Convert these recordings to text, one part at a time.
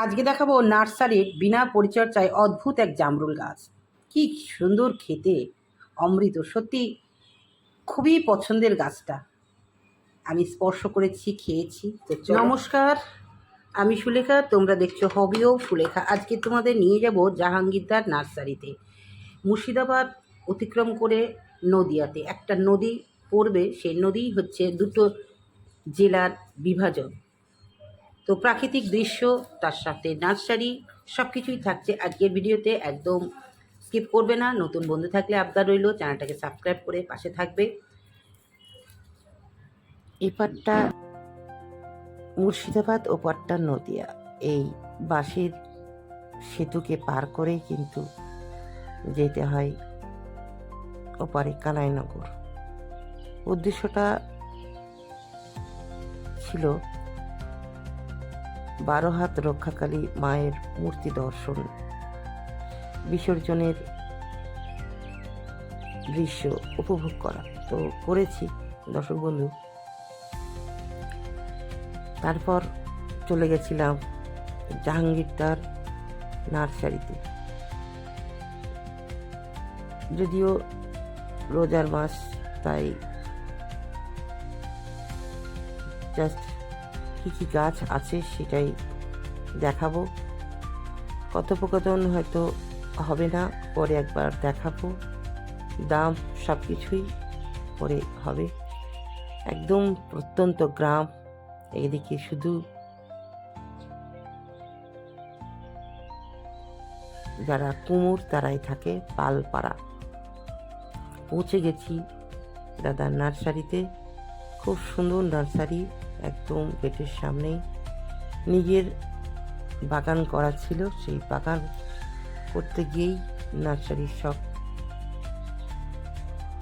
আজকে দেখাবো নার্সারির বিনা পরিচর্যায় অদ্ভুত এক জামরুল গাছ। কি সুন্দর খেতে, অমৃত। সত্যি খুবই পছন্দের গাছটা। আমি স্পর্শ করেছি, খেয়েছি। নমস্কার, আমি সুলেখা, তোমরা দেখছ হবিও সুলেখা। আজকে তোমাদের নিয়ে যাব জাহাঙ্গীরদার নার্সারিতে। মুর্শিদাবাদ অতিক্রম করে নদিয়াতে। একটা নদী পড়বে, সেই নদী হচ্ছে দুটো জেলার বিভাজন। তো প্রাকৃতিক দৃশ্য, তার সাথে নার্সারি সব কিছুই থাকছে আজকের ভিডিওতে, একদম স্কিপ করবে না। নতুন বন্ধু থাকলে আবদার রইল, চ্যানেলটাকে সাবস্ক্রাইব করে পাশে থাকবে। এপারটা মুর্শিদাবাদ ও পাট্টা নদিয়া, এই বাঁশের সেতুকে পার করেই কিন্তু যেতে হয় ওপারে কালাইনগর। উদ্দেশ্যটা ছিল বারো হাত রক্ষাকালী মায়ের মূর্তি দর্শন। বিসর্জনের দৃশ্য উপভোগ করা। তো করেছি, দর্শক বন্ধু। তারপর চলে গেছিলাম জাহাঙ্গীরদার নার্সারিতে। যদিও রোজার মাস, তাই জাস্ট কী কী গাছ আছে সেটাই দেখাবো। কথোপকথন হয়তো হবে না, পরে একবার দেখাবো। দাম সব কিছুই পরে হবে। একদম প্রত্যন্ত গ্রাম, এদিকে শুধু যারা কুমোর তারাই থাকে পালপাড়া। পৌঁছে গেছি দাদার নার্সারিতে। খুব সুন্দর নার্সারি। একদম গেটের সামনেই নিজের বাগান করা ছিল। সেই বাগান করতে গিয়েই নার্সারির শখ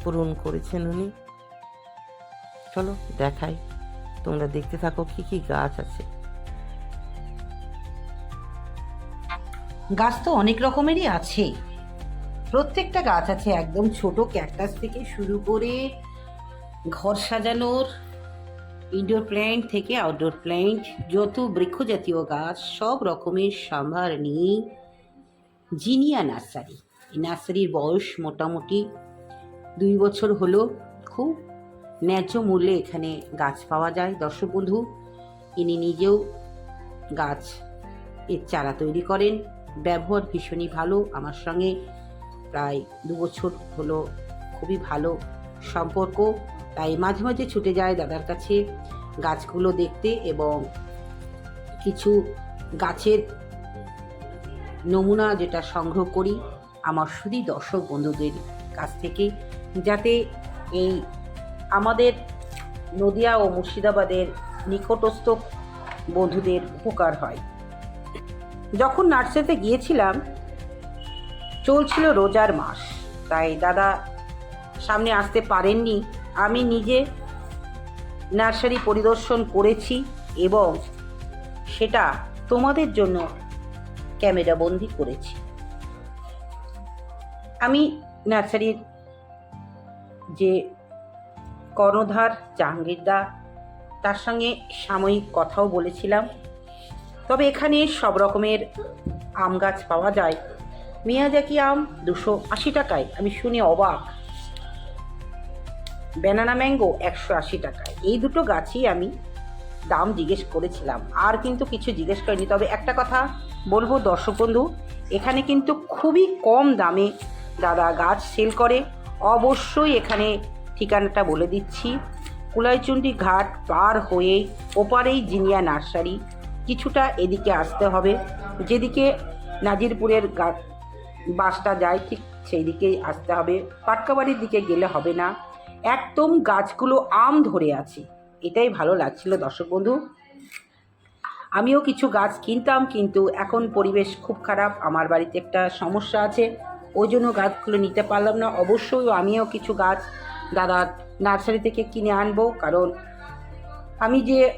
পূরণ করেছেন উনি। চলো দেখাই। তোমরা দেখতে থাকো কি কি গাছ আছে। গাছ তো অনেক রকমেরই আছে। প্রত্যেকটা গাছ আছে। একদম ছোট ক্যাকটাস থেকে শুরু করে ঘর সাজানোর ইনডোর প্ল্যান্ট থেকে আউটডোর প্ল্যান্ট যত বৃক্ষ জাতীয় গাছ, সব রকমের সম্ভার নিয়ে জিনিয়া নার্সারি। এই নার্সারির বয়স মোটামুটি দুই বছর হলো। খুব ন্যায্য মূল্যে এখানে গাছ পাওয়া যায়। দর্শক বন্ধু, ইনি নিজেও গাছ এর চারা তৈরি করেন। ব্যবহার ভীষণই ভালো। আমার সঙ্গে প্রায় দু বছর হলো খুবই ভালো সম্পর্ক। তাই মাঝে মাঝে ছুটে যায় দাদার কাছে গাছগুলো দেখতে এবং কিছু গাছের নমুনা যেটা সংগ্রহ করি আমার শুধুই দর্শক বন্ধুদের কাছ থেকে যাতে এই আমাদের নদিয়া ও মুর্শিদাবাদের নিকটস্থ বন্ধুদের উপকার হয়। যখন নার্সারিতে গিয়েছিলাম, চলছিল রোজার মাস, তাই দাদা সামনে আসতে পারেননি। আমি নিজে নার্সারি পরিদর্শন করেছি এবং সেটা তোমাদের জন্য ক্যামেরাবন্দি করেছি। আমি নার্সারির যে কর্ণধার জাহাঙ্গীরদা, তার সঙ্গে সাময়িক কথাও বলেছিলাম। তবে এখানে সব রকমের আম গাছ পাওয়া যায়। মিয়াজাকি আম দুশো আশি টাকায়। আমি শুনে অবাক। ব্যানানা ম্যাঙ্গো একশো আশি টাকায়। এই দুটো গাছই আমি দাম জিজ্ঞেস করেছিলাম। আর কিন্তু কিছু জিজ্ঞেস করিনি। তবে একটা কথা বলব দর্শক বন্ধু, এখানে কিন্তু খুবই কম দামে দাদা গাছ সেল করে। অবশ্যই এখানে ঠিকানাটা বলে দিচ্ছি। কুলাইচুন্ডি ঘাট পার হয়েই ওপারেই জিনিয়া নার্সারি। কিছুটা এদিকে আসতে হবে। যেদিকে নাজিরপুরের গা বাসটা যায় ঠিক সেই দিকেই আসতে হবে। পাটকাবাড়ির দিকে গেলে হবে না। একদম গাছগুলো আম ধরে আছে। এটাই ভালো লাগছিল দর্শক বন্ধু। আমিও কিছু গাছ কিনতাম, কিন্তু এখন পরিবেশ খুব খারাপ। আমার বাড়িতে একটা সমস্যা আছে। ওই জন্য গাছগুলো নিতে পারলাম না। অবশ্যই আমিও কিছু গাছ দাদা নার্সারি থেকে কিনে আনব। কারণ আমি যে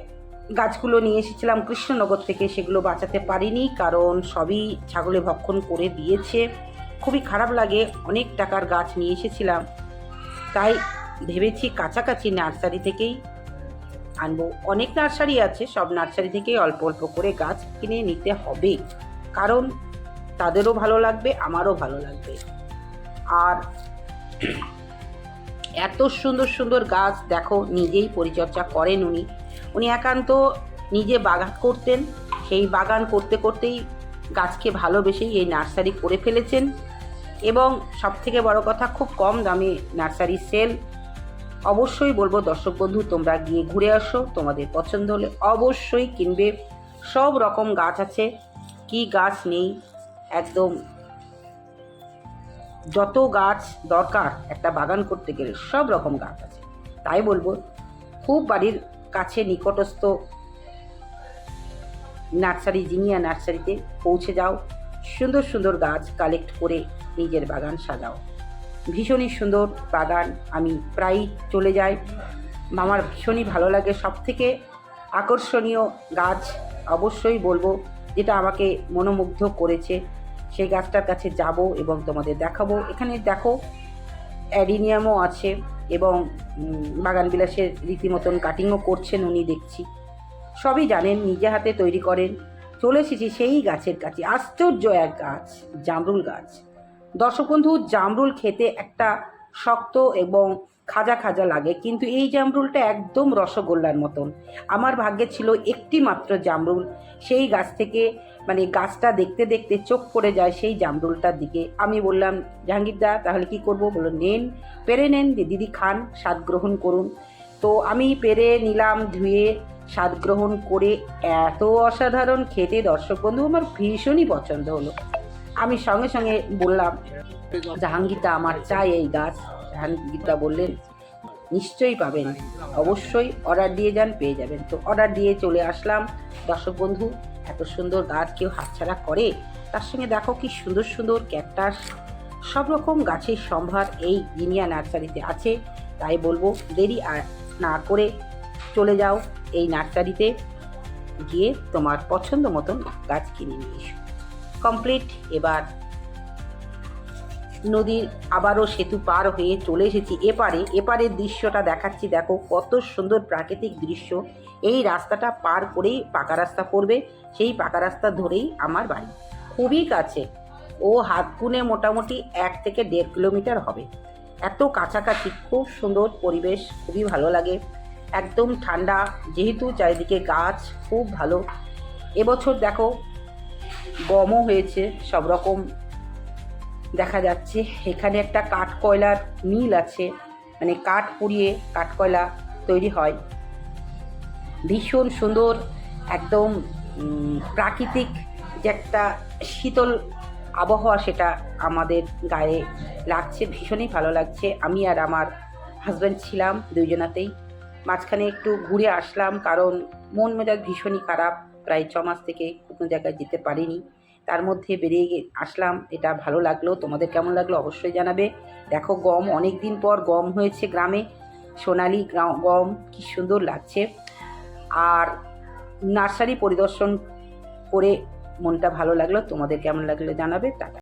গাছগুলো নিয়ে এসেছিলাম কৃষ্ণনগর থেকে, সেগুলো বাঁচাতে পারিনি। কারণ সবই ছাগলে ভক্ষণ করে দিয়েছে। খুবই খারাপ লাগে। অনেক টাকার গাছ নিয়ে এসেছিলাম। তাই ভেবেছি কাছাকাছি নার্সারি থেকেই আনব। অনেক নার্সারি আছে, সব নার্সারি থেকেই অল্প অল্প করে গাছ কিনে নিতে হবে। কারণ তাদেরও ভালো লাগবে, আমারও ভালো লাগবে। আর এত সুন্দর সুন্দর গাছ, দেখো, নিজেই পরিচর্যা করেন উনি। উনি একান্ত নিজে বাগান করতেন। সেই বাগান করতে করতেই গাছকে ভালোবেসেই এই নার্সারি করে ফেলেছেন। এবং সবথেকে বড় কথা, খুব কম দামে নার্সারি সেল অবশ্যই বলব, দর্শক বন্ধু, তোমরা গিয়ে ঘুরে আসো। তোমাদের পছন্দ হলে অবশ্যই কিনবে। সব রকম গাছ আছে। কি গাছ নেই? একদম যত গাছ দরকার একটা বাগান করতে গেলে সব রকম গাছ আছে। তাই বলব, খুব বাড়ির কাছে নিকটস্থ নার্সারি, জিনিয়া নার্সারিতে পৌঁছে যাও। সুন্দর সুন্দর গাছ কালেক্ট করে নিজের বাগান সাজাও। ভীষণই সুন্দর বাগান, আমি প্রায়ই চলে যাই। আমার ভীষণই ভালো লাগে সব থেকে আকর্ষণীয় গাছ অবশ্যই বলব যেটা আমাকে মনোমুগ্ধ করেছে। সেই গাছটার কাছে যাব এবং তোমাদের দেখাবো। এখানে দেখো, অ্যাডিনিয়ামও আছে এবং বাগান বিলাসের রীতিমতন কাটিংও করছেন উনি, দেখছি। সবই জানেন, নিজে হাতে তৈরি করেন। চলে এসেছি সেই গাছের কাছে। আশ্চর্য এক গাছ, জামরুল গাছ। দর্শক বন্ধু, জামরুল খেতে একটা শক্ত এবং খাজা খাজা লাগে, কিন্তু এই জামরুলটা একদম রসগোল্লার মতন। আমার ভাগ্যে ছিল একটি মাত্র জামরুল। সেই গাছ থেকে মানে গাছটা দেখতে দেখতে চোখ পড়ে যায় সেই জামরুলটার দিকে। আমি বললাম জাহাঙ্গীরদা তাহলে কি করব? বলল, নেন। পেরে নেন দিদি খান, স্বাদ গ্রহণ করুন। তো আমি পেরে নিলাম, ধুয়ে স্বাদ গ্রহণ করে এত অসাধারণ খেতে দর্শক বন্ধু, আমার ভীষণই পছন্দ হলো। আমি সঙ্গে সঙ্গে বললাম, জাহাঙ্গীরদা, আমার চাই এই গাছ। জাহাঙ্গীরদা বললেন, নিশ্চয়ই পাবেন। অবশ্যই অর্ডার দিয়ে যান, পেয়ে যাবেন। তো অর্ডার দিয়ে চলে আসলাম। দর্শক বন্ধু, এত সুন্দর গাছ কেউ হাতছাড়া করে? তার সঙ্গে দেখো কি সুন্দর সুন্দর ক্যাকটাস সব রকম গাছের সম্ভার এই জিনিয়া নার্সারিতে আছে। তাই বলব, দেরি আর না করে চলে যাও এই নার্সারিতে। গিয়ে তোমার পছন্দ মতন গাছ কিনে নিয়ে এসো। কমপ্লিট এবার নদীর আবারও সেতু পার হয়ে চলে এসেছি। এপারে, এপারের দৃশ্যটা দেখাচ্ছি। দেখো কত সুন্দর প্রাকৃতিক দৃশ্য। এই রাস্তাটা পার করেই পাকা রাস্তা পড়বে। সেই পাকা রাস্তা ধরেই আমার বাড়ি। খুবই কাছে। ও হাত গুনে মোটামুটি এক থেকে দেড় কিলোমিটার হবে। এত কাছাকাছি, খুব সুন্দর পরিবেশ, খুবই ভালো লাগে। একদম ঠান্ডা, যেহেতু চারিদিকে গাছ, খুব ভালো। এবছর দেখো গমও হয়েছে, সব রকম দেখা যাচ্ছে। এখানে একটা কাঠ কয়লার মিল আছে মানে কাঠ পুড়িয়ে কাঠ কয়লা তৈরি হয়। ভীষণ সুন্দর, একদম প্রাকৃতিক যে একটা শীতল আবহাওয়া সেটা আমাদের গায়ে লাগছে, ভীষণই ভালো লাগছে। আমি আর আমার হাজব্যান্ড ছিলাম দুইজনাতেই। মাঝখানে একটু ঘুরে আসলাম, কারণ মন মেজাজ ভীষণই খারাপ। প্রায় ছ মাস থেকে কোনো জায়গায় যেতে পারিনি। তার মধ্যে বেরিয়ে আসলাম, এটা ভালো লাগল, তোমাদের কেমন লাগল অবশ্যই জানাবে। দেখো গম অনেক দিন পর গম হয়েছে গ্রামে। সোনালি গম, কি সুন্দর লাগছে। আর নার্সারি পরিদর্শন করে মনটা ভালো লাগল, তোমাদের কেমন লাগল জানাবে, টাটা।